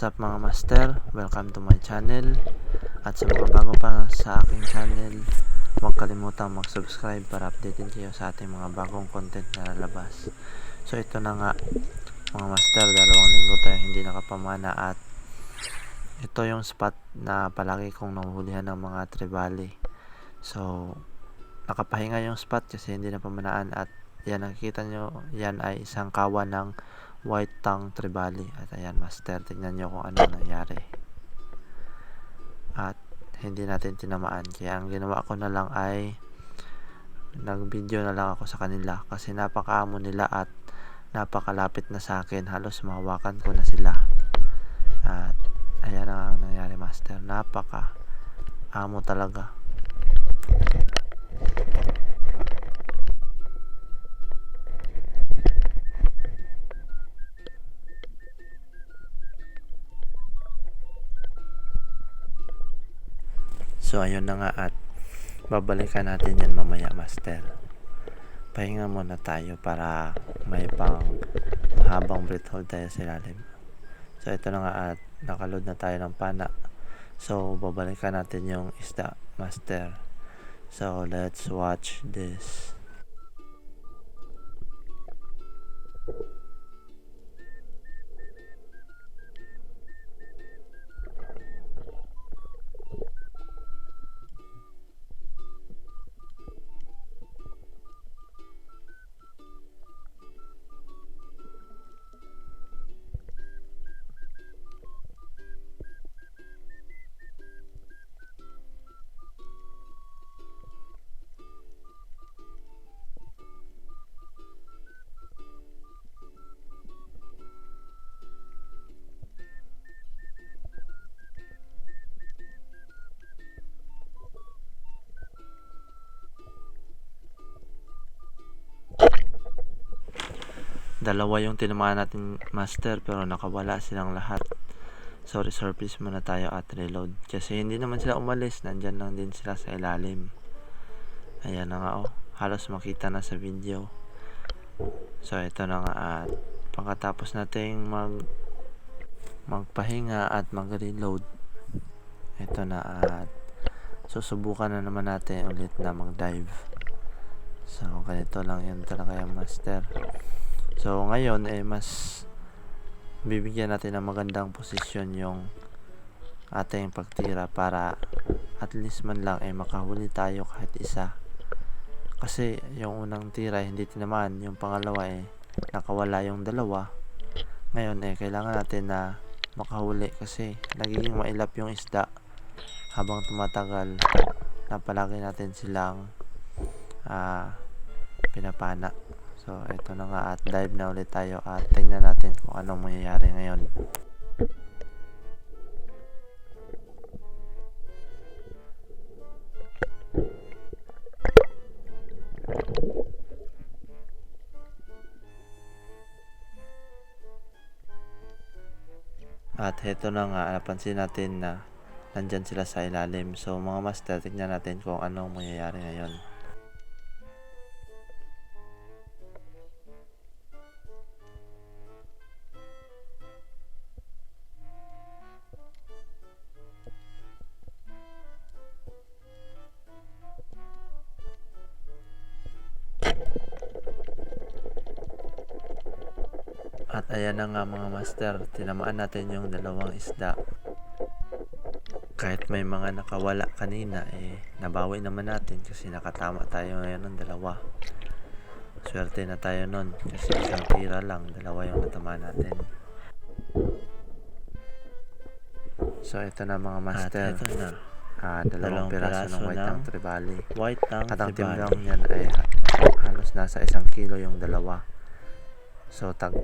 What's up mga master? Welcome to my channel. At sa mga bago pa sa aking channel, huwag kalimutang mag-subscribe para updated kayo sa ating mga bagong content na lalabas. So ito na nga mga master, dalawang linggo tayo hindi nakapamana at ito yung spot na palagi kong nahuhulihan ng mga tribali. So nakapahinga yung spot kasi hindi na pamanaan at yan nakikita nyo, yan ay isang kawan ng white tongue tribali at ayan master tignan nyo kung ano nangyari. At hindi natin tinamaan. Kaya ang ginawa ko na lang ay nag video na lang ako sa kanila. Kasi napakaamo nila at napakalapit na sa akin. Halos mahawakan ko na sila. At ayan ang nangyari master. Napaka amo talaga So ayun na nga at babalikan natin yan mamaya master. Pahinga muna tayo para may pang mahabang breath hold tayo sa ilalim. So ito na nga at nakaload na tayo ng pana. So babalikan natin yung isda master. So let's watch this. Dalawa yung tinamaan natin master pero nakawala silang lahat. So resurface muna tayo at reload. Kasi hindi naman sila umalis. Nandyan lang din sila sa ilalim. Ayan na nga oh. Halos makita na sa video. So ito na nga at pagkatapos nating mag magpahinga at mag-reload. Ito na at susubukan na naman natin ulit na mag-dive. So ganito lang yun talaga yung master. So ngayon eh mas bibigyan natin ng magandang posisyon yung ating pagtira para at least man lang eh makahuli tayo kahit isa. Kasi yung unang tira hindi tinamaan, yung pangalawa eh nakawala yung dalawa. Ngayon eh kailangan natin na makahuli kasi nagiging mailap yung isda habang tumatagal na palagi natin silang ah, pinapana. So, ito na nga at dive na ulit tayo at tingnan natin kung anong mangyayari ngayon. At heto na nga, napansin natin na nandyan sila sa ilalim. So, mga master, tingnan natin kung anong mangyayari ngayon. At ayan na nga mga master, tinamaan natin yung dalawang isda. Kahit may mga nakawala kanina, eh, nabawi naman natin kasi nakatama tayo ngayon ng dalawa. Swerte na tayo nun kasi isang tira lang, dalawa yung natama natin. So ito na mga master. At ito na. Ah, dalawang Dalawang piraso piraso ng white ng ng tribali. White tongue At ang timbang niyan ay ha- halos nasa isang kilo yung dalawa. So tag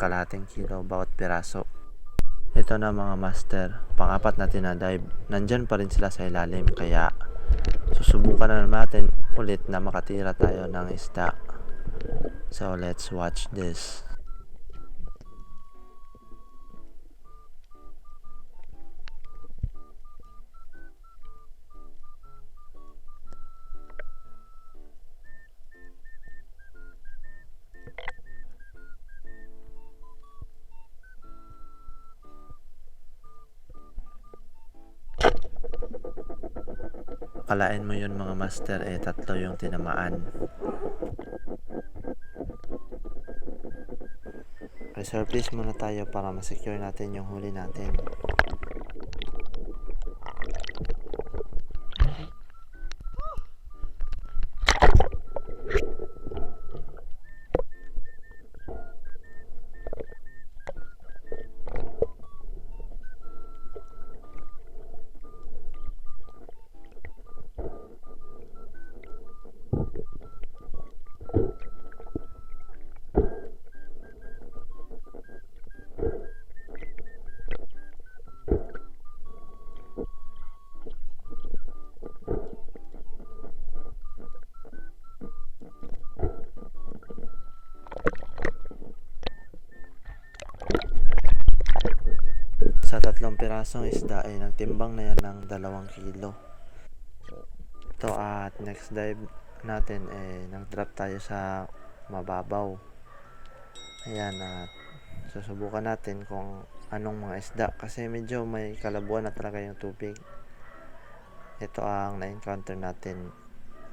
kilo bawat piraso. Ito na mga master, pang-apat na tinadive. Nandyan pa rin sila sa ilalim kaya susubukan na natin ulit na makatira tayo ng isda. So let's watch this. Akalain mo yun mga master, eh tatlo yung tinamaan. Resurface muna tayo para masecure natin yung huli natin. Sa tatlong pirasong isda ay nagtimbang na yan ng dalawang kilo. Ito at next dive natin eh nag-drop tayo sa mababaw. Ayan at susubukan natin kung anong mga isda kasi medyo may kalabuan na talaga yung tubig. Ito ang na-encounter natin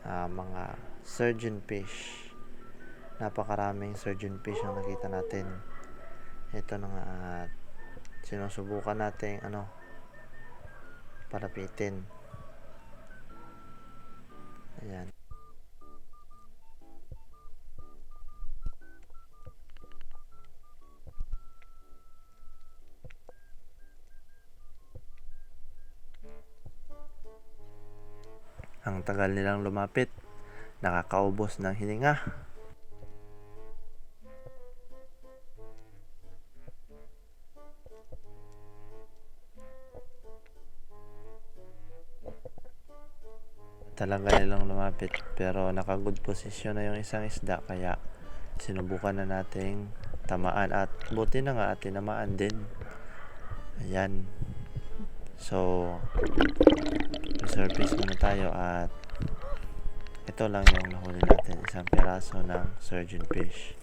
ah, mga surgeon fish. Napakaraming surgeon fish ang nakita natin. Ito na nga at sinusubukan natin ano parapitin. Ayan. Ang tagal nilang lumapit. Nakakaubos ng hininga. Talaga nilang lumapit pero naka good position na yung isang isda kaya sinubukan na nating tamaan at buti na nga at tinamaan din. Ayan. So, surface muna tayo at ito lang yung nahuli natin isang piraso ng surgeon fish.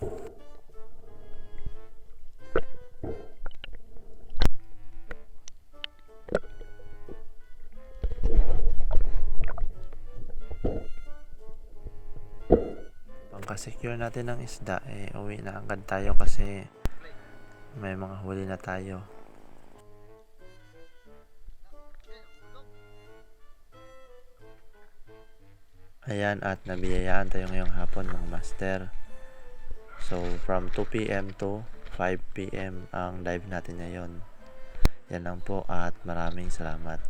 Pagka-secure natin ng isda, eh, uwi na agad tayo kasi may mga huli na tayo. Ayan, at nabiyayaan tayo ngayong hapon mga master. So, from 2pm to 5pm ang dive natin ngayon. Yan lang po at maraming salamat.